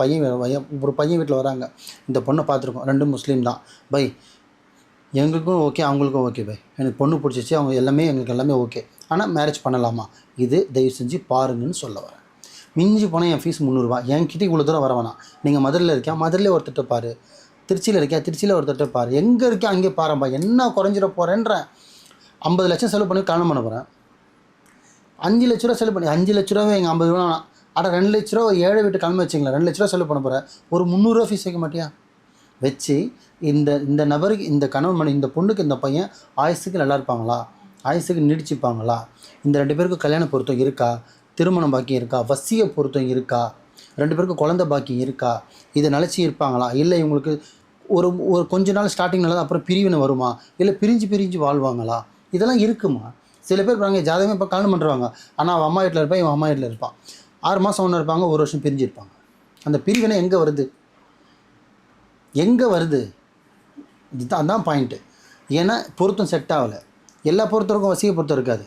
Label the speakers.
Speaker 1: பையன் பையன் ஒரு பையன் வீட்டில் வராங்க. இந்த பொண்ணை பார்த்துருக்கோம். ரெண்டும் முஸ்லீம் தான். பை எங்களுக்கும் ஓகே அவங்களுக்கும் ஓகே பை. எனக்கு பொண்ணு பிடிச்சிச்சு அவங்க எல்லாமே எங்களுக்கு எல்லாமே ஓகே ஆனால் மேரேஜ் பண்ணலாமா? இது தயவு செஞ்சு பாருங்கன்னு சொல்ல வரேன். மிஞ்சி போனால் என் ஃபீஸ் முந்நூறுரூவா என்கிட்ட இவ்வளோ தூரம் வர வேணாம். நீங்கள் மதுரையில் இருக்கேன் மதுரையில் ஒருத்தட்ட பாரு. திருச்சியில் இருக்கேன் திருச்சியில் ஒருத்தட்ட பாரு. எங்கே இருக்கேன் அங்கே பாருப்பா என்ன குறைஞ்சிட போகிறேன்றேன் ஐம்பது லட்சம் செலவு பண்ணி கல்யாணம் பண்ண போகிறேன் அஞ்சு லட்ச ரூபா செலவு பண்ணி அஞ்சு லட்ச ரூபாவே எங்கள் ஐம்பது ரூபா. வேணாம். அட ரெண்டு லட்ச ரூபா ஏழை வீட்டு கிளம்பி வச்சிங்களேன் ரெண்டு லட்ச ரூபா செலவு பண்ண போகிறேன் ஒரு முந்நூறுரூவா ஃபீஸ் வைக்க மாட்டியா? வச்சு இந்த இந்த நபருக்கு இந்த கணவன் மணி இந்த பொண்ணுக்கு இந்த பையன் ஆயுசுக்கு நல்லா இருப்பாங்களா? ஆயுசுக்கு நீடிச்சுப்பாங்களா? இந்த ரெண்டு பேருக்கும் கல்யாண பொருத்தம் இருக்கா? திருமணம் பாக்கியம் இருக்கா? வசிய பொருத்தம் இருக்கா? ரெண்டு பேருக்கும் குழந்த பாக்கியம் இருக்கா? இதை நினச்சி இருப்பாங்களா? இல்லை இவங்களுக்கு ஒரு ஒரு கொஞ்ச நாள் ஸ்டார்டிங் நல்லா அப்புறம் பிரிவினை வருமா? இல்லை பிரிஞ்சு பிரிஞ்சு வாழ்வாங்களா? இதெல்லாம் இருக்குமா? சில பேர் பாருங்க ஜாதகமே இப்போ கல்யாணம் பண்ணுறாங்க ஆனால் அவன் அம்மா வீட்டில் இருப்பான் இவன் அம்மா வீட்டில் இருப்பான். ஆறு மாதம் ஒன்று இருப்பாங்க ஒரு வருஷம் பிரிஞ்சு இருப்பாங்க. அந்த பிரிவினை எங்கே வருது? எங்கே வருது? இதுதான் தான் பாயிண்ட்டு ஏன்னா பொருத்தம் செட் ஆகலை. எல்லா பொருத்தருக்கும் வசிய பொருத்தம் இருக்காது.